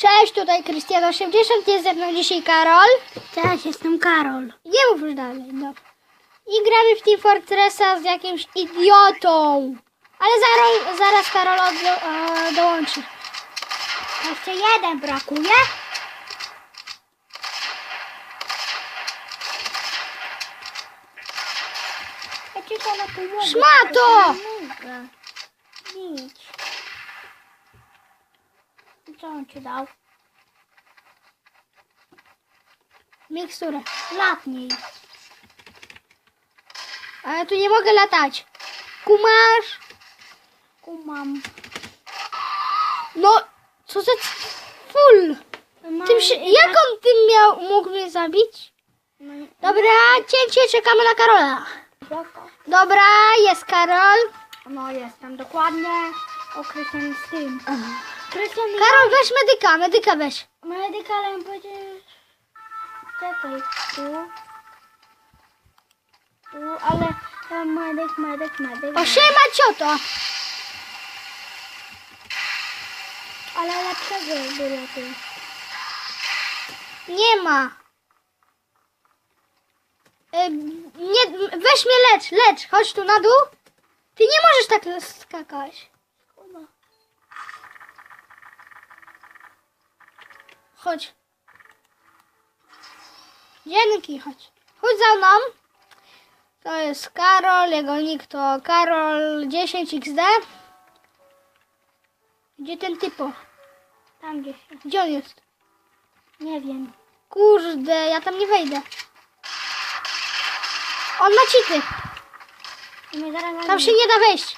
Cześć, tutaj Krystian80, jest ze mną dzisiaj Karol. Cześć, jestem Karol. Nie mów już dalej, no. I gramy w Team Fortressa z jakimś idiotą. Ale zaraz, zaraz Karol e, dołączy. Jeszcze jeden brakuje. Szmato! Mogę. Co on ci dał? Miksturę. Latnij. Ale tu nie mogę latać. Kumasz? Kumam. No, co za full. Mam- Tym się, jak on tym miał, mógł mnie zabić? No, Dobra, cięcie, czekamy na Karola. Dobra, jest Karol. No jestem dokładnie określony z tym. Krystian, Karol, weź medyka, medyka weź. medykalem będziesz... Czekaj, tu. Tu, ale medyk, medyk, medyk. O, siema cioto. Ale lepszego było tu. Nie ma. E, nie, weź mnie lecz, lecz. Chodź tu na dół. Ty nie możesz tak skakać. Chodź. Dzięki, chodź. Chodź za mną. To jest Karol, jego nick to Karol 10XD. Gdzie ten typo? Tam gdzieś. Gdzie on jest? Nie wiem. Kurde, ja tam nie wejdę. On ma cheaty. Mnie zaraz Tam się nie da wejść.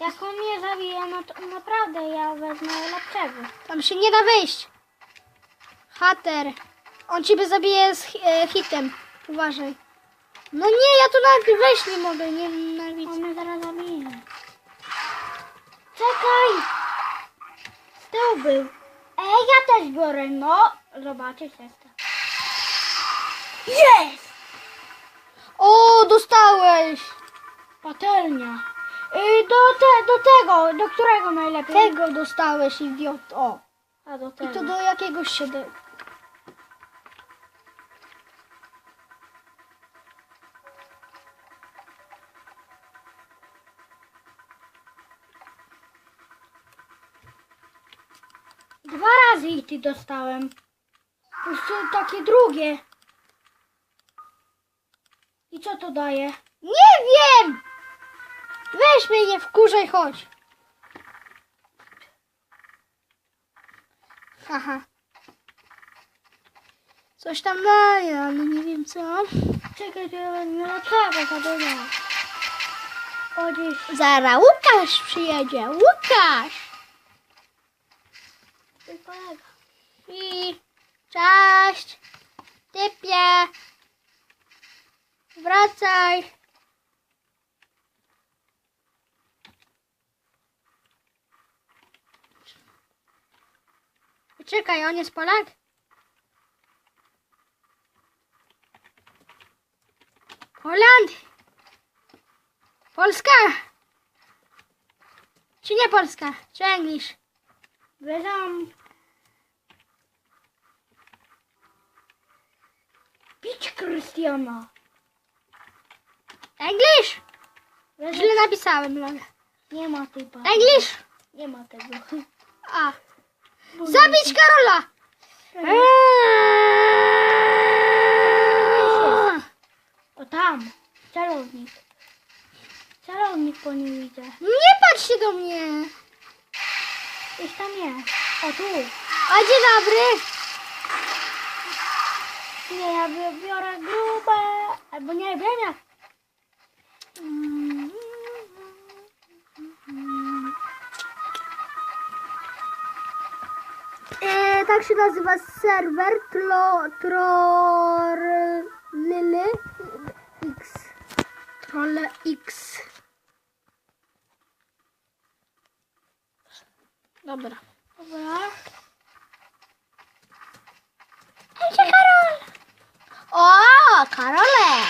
Jak on mnie zabije, no to naprawdę ja wezmę lepszego. Tam się nie da wejść. Hater. On ciebie zabije z e, hitem. Uważaj. No nie, ja tu nawet wejść nie mogę. Nie On nienawidzę. mnie zaraz zabije. Czekaj! Z tyłu był. Ej, ja też biorę, no. Zobaczysz jeszcze. Jest! O, dostałeś. Patelnia. Y, do, te, do tego, do którego najlepiej? Tego dostałeś, idiot. O. A do I tego. to do jakiegoś się Dwa razy i ty dostałem. Jeszcze takie drugie. I co to daje? Nie wiem! Weź mnie, nie wkurzaj, chodź. Haha. Coś tam daje, ale nie wiem co. Czekaj, to ja wezmę lepszego zadania. O, gdzieś. Zara Łukasz przyjedzie. Łukasz! Twój kolega. I cześć. Typie. Wracaj. Czekaj, on jest Polak? Holand. Polska. Czy nie Polska? Czy English? Wyzam. Pić Krystiana. English? Źle napisałem, Lola. Nie ma tej pani. English? Nie ma tego. A. Zabić Karola! Eee. O tam. Celownik. Celownik po nim widzę. Nie patrz się do mnie! Gdzieś tam jest. O tu. A dzień dobry! Nie, ja bi- biorę grube. Albo nie wiem jak. E, tak się nazywa serwer tro, Trollyle X. Trolle X. Dobra. Dobra. O, Karolek!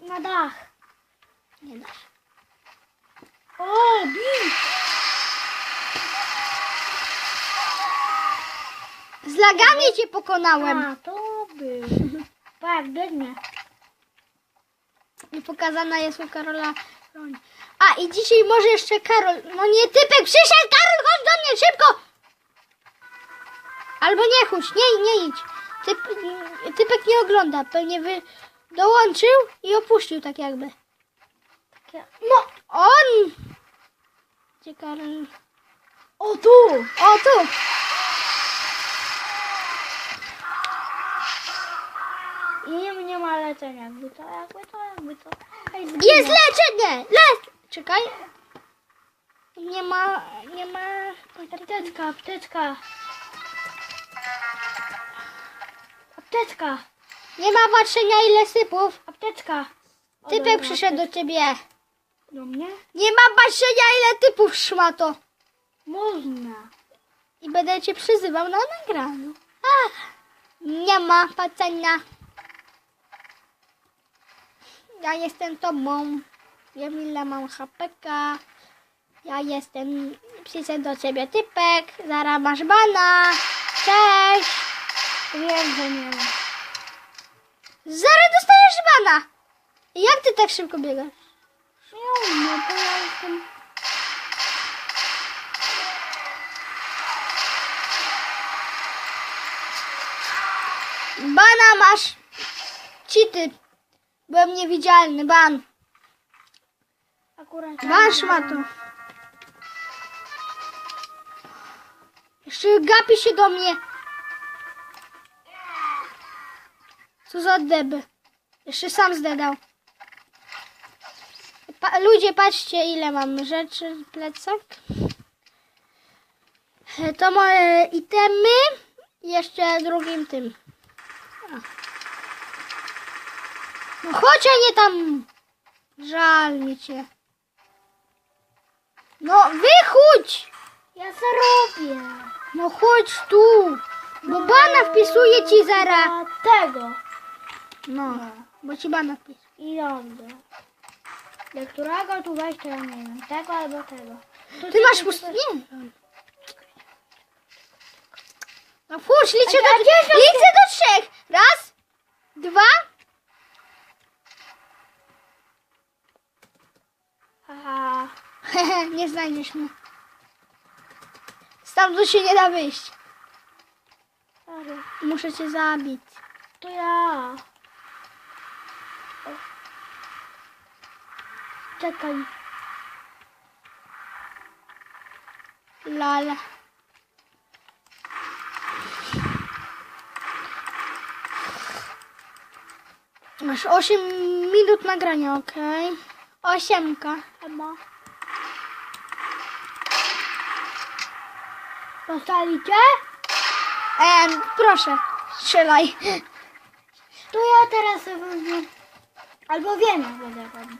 Na dach. Nie dasz. O, bij! Z lagami cię pokonałem. A, to był. Tak, biegnie. I pokazana jest u Karola. A, i dzisiaj może jeszcze Karol... No nie, typek, przyszedł! Karol, chodź do mnie, szybko! Albo nie chodź, nie, nie idź. Typ, typek nie ogląda, pewnie wy dołączył i opuścił tak jakby. Takie... No, on! Gdzie Karol? O tu! O, tu! I nie, nie ma leczenia. Jakby to, jakby to, jakby to. Ej, Jest leczenie! Le... Czekaj. Nie ma, nie ma... Apteczka, apteczka. Apteczka, Nie ma patrzenia ile sypów. apteczka. Typek dobra, przyszedł do ciebie. Do mnie? Nie ma patrzenia ile typów szmato. Można. I będę cię przyzywał na nagraniu. A, nie ma patrzenia. Ja jestem tobą. Wiem ile mam HPK. Ja jestem... Przyszedł do ciebie typek. Zaraz masz bana. Cześć. Wiem, że nie ma. Zaraz dostajesz bana. Jak ty tak szybko biegasz? Nie umiem, bo ja jestem... Bana masz. Cheaty. Byłem niewidzialny. Ban. Akurat... Ban szmato. Jeszcze gapi się do mnie. Co za deby. Jeszcze sam zdedał. Pa ludzie, patrzcie ile mam rzeczy w plecach. E, To moje itemy. Jeszcze drugim tym. No chodź, a nie tam. Żal mi cię. No wychódź! Ja zarobię. No chodź tu! Bo bana wpisuje ci zara. Tego. No, bo ci bana wpisuje. I dobrze. Do którego tu wejść, to ja nie wiem. Tego albo tego. To Ty masz pust... Nie. No chodź, liczę A do, gdzie liczę do trzech. Raz, dwa. Hehe, nie znajdziesz mnie. Stamtąd się nie da wyjść. Muszę cię zabić. To ja. O. Czekaj. Lala. Masz 8 minut nagrania, okej? Osiemka. Chyba. Dostaliście? Em, proszę, strzelaj. To ja teraz wezmę. Albo wiem, jak będę robił.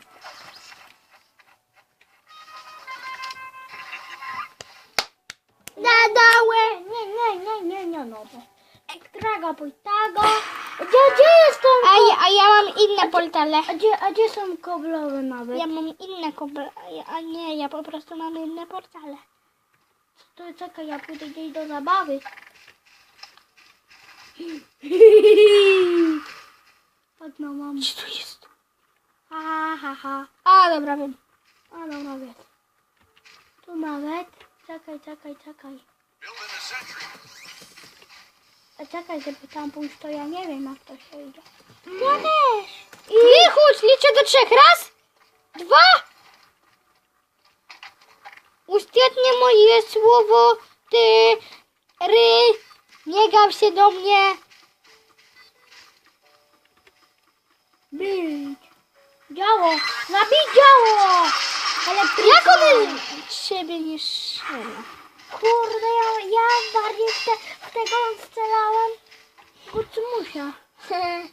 Dadałem. Nie, nie, nie, nie, nie, no bo. Ekstraga, pójtago. Gdzie, gdzie jest A to? ja, a ja mam inne portale. A gdzie, a gdzie są koblowe nawet? Ja mam inne koble, a a nie, ja po prostu mam inne portale. To czekaj, ja pójdę gdzieś do zabawy. Ładno mam. Gdzie to jest? Ha, ha, ha. A, dobra, wiem. A dobra, wiem. Tu nawet. Czekaj, czekaj, czekaj. A czekaj, żeby tam pójść, to ja nie wiem, jak to się idzie. Ja też. Wychódź, liczę do trzech. Raz, dwa. Ostatnie moje słowo, ty, ry, nie gaw się do mnie. Bić. Działo. Zabij działo. Ale Jak one z siebie nie strzela? Kurde, ja, ja bardziej te, w tego strzelałem. Kucmusia.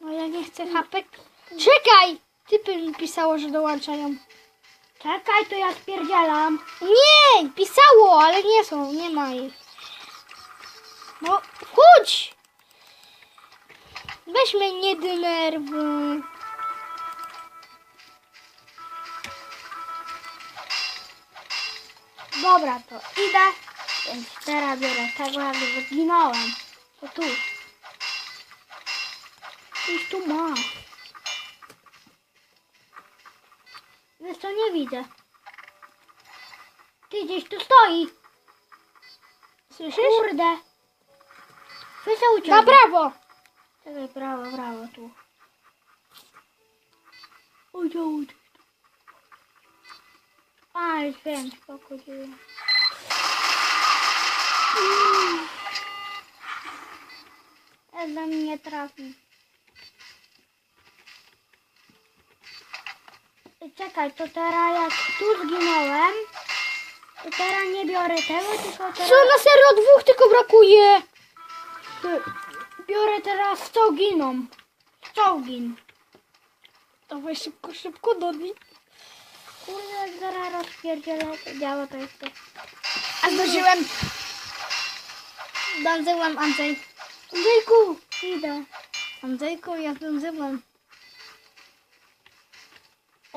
No ja nie chcę hapek. Czekaj! Typy mi pisało, że dołączają. Czekaj, to ja spierdzielam. Nie! Pisało, ale nie są, nie ma ich. No, chodź! Weź mnie nie denerwuj. Dobra, to idę. Więc teraz biorę tego, jak zginąłem. To tu. Coś tu ma. Wiesz co, nie widzę. Ty gdzieś tu stoi. Słyszysz? Kurde. Wysał cię. Na prawo. Czekaj, brawo, brawo, tu. Udział. A, już wiem, spokój. Eda mnie nie trafi. Czekaj, to teraz jak tu zginąłem, to teraz nie biorę tego, tylko teraz... Co na serio dwóch tylko brakuje? Biorę teraz całginą. Całgin. Dawaj szybko, szybko do nich. Kurde, jak zaraz rozpierdzielę to działa to jest to. A zdążyłem. Zdążyłem, Andrzej. Andrzejku, idę. Andrzejku, ja zdążyłem.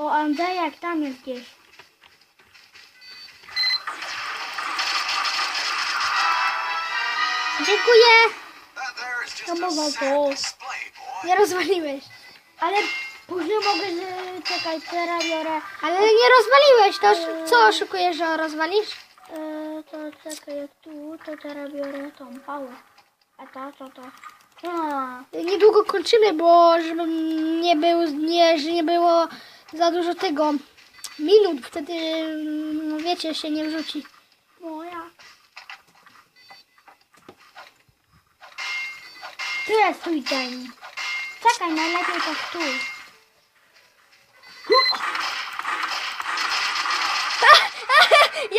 O, Andrzejak tam jest gdzieś. Dziękuję. Display, boy. Nie rozwaliłeś. Ale później mogę, z... czekaj, teraz biorę. Ale nie rozwaliłeś. To sz- co oszukujesz, że rozwalisz? E, to czekaj, jak tu, to teraz biorę tą pałę. A to, co to? A, Niedługo kończymy, bo żeby nie, był, nie, że nie było za dużo tego minut. Wtedy, mm, wiecie, się nie wrzuci. moja. Tu jest twój dzień. Czekaj, najlepiej to stój.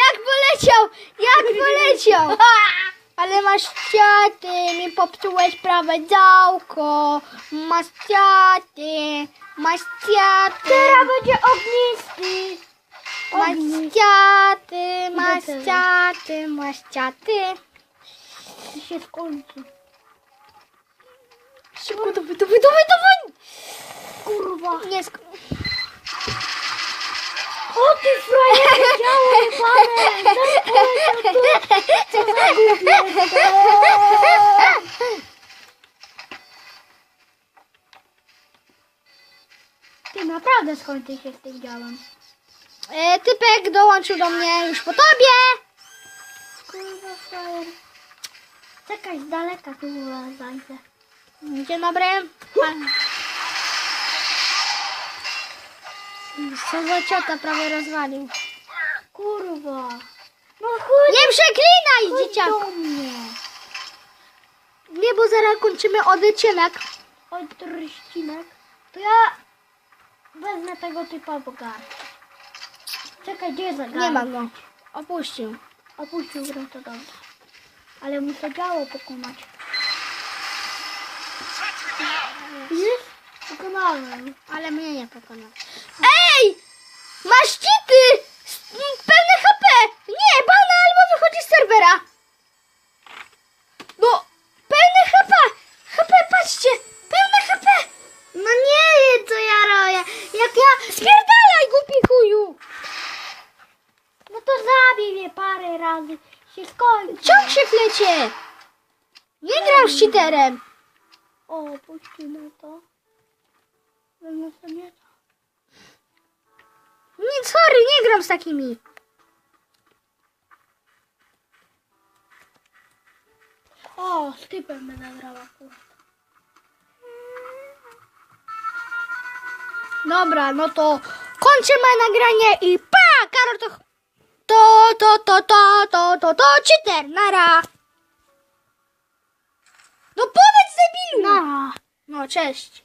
Jak poleciał! Jak poleciał! Ale masz ciaty, mi popsułeś prawe działko. Masz ciaty, masz ciaty. Teraz będzie ognisty. Masz ciaty, masz teraz. ciaty, masz ciaty. I się skończy. Szybko, dawaj, dawaj, dawaj, dawaj! Kurwa. Nie sk- O ty frajerze, działo jebane! Co za głupie naprawdę skończy się z tym działem. e, Typek dołączył do mnie już po tobie. Kurwa frajer. Czekaj, z daleka tu zajdę. Dzień dobry. Pan- Co za ciota prawie rozwalił. Kurwa. No chuj, Nie przeklinaj, chodź dzieciak. do mnie. Nie, bo zaraz kończymy odcinek. Oj, tryścinek. To ja wezmę tego typa garść. Czekaj, gdzie jest za Nie ma go. Opuścił. Opuścił grę, to dobrze. Ale muszę działo pokonać. Widzisz? Pokonałem. Ale mnie nie pokonał. Ej! Masz cheaty! Pełne HP! Nie, bana albo wychodzi z serwera. No, pełne HP! HP, patrzcie! Pełne HP! No nie, co ja robię. Jak ja... Spierdalaj, głupi chuju! No to zabij mnie parę razy. Się skończy. Ciąg się flecie! Nie cheaterem. O, puścimy to. Wezmę sobie to. Nie, sorry, nie gram z takimi. O, z typem będę grała, kurwa. Dobra, no to kończymy nagranie i pa! Karol to... To, to, to, to, to, to, to, cheater, nara! No powiedz debilu! No. No, cześć.